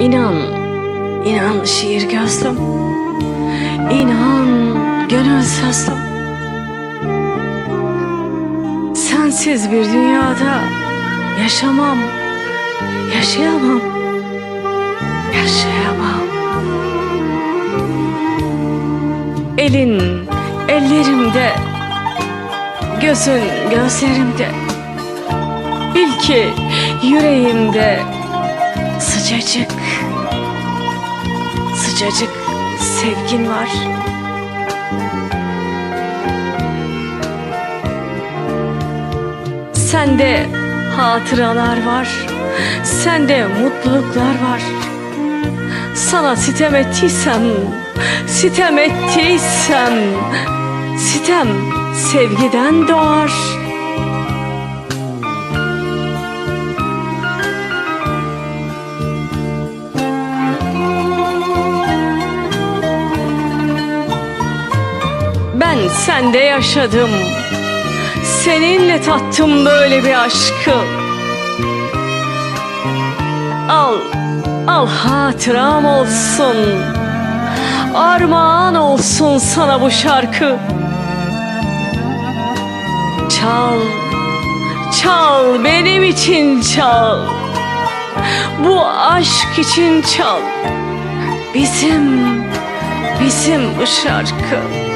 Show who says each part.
Speaker 1: İnan, inan şiir gözlüm. İnan gönül sözlüm. Sensiz bir dünyada yaşamam, yaşayamam, yaşayamam. Elin ellerimde, gözün gözlerimde. Bil ki yüreğimde sıcacık, sıcacık sevgin var. Sende hatıralar var, sende mutluluklar var. Sana sitem ettiysem, sitem ettiysem, sitem sevgiden doğar. Sende yaşadım. Seninle tattım böyle bir aşkı. Al, al hatıram olsun. Armağan olsun sana bu şarkı. Çal, çal benim için çal. Bu aşk için çal. Bizim, bizim bu şarkı.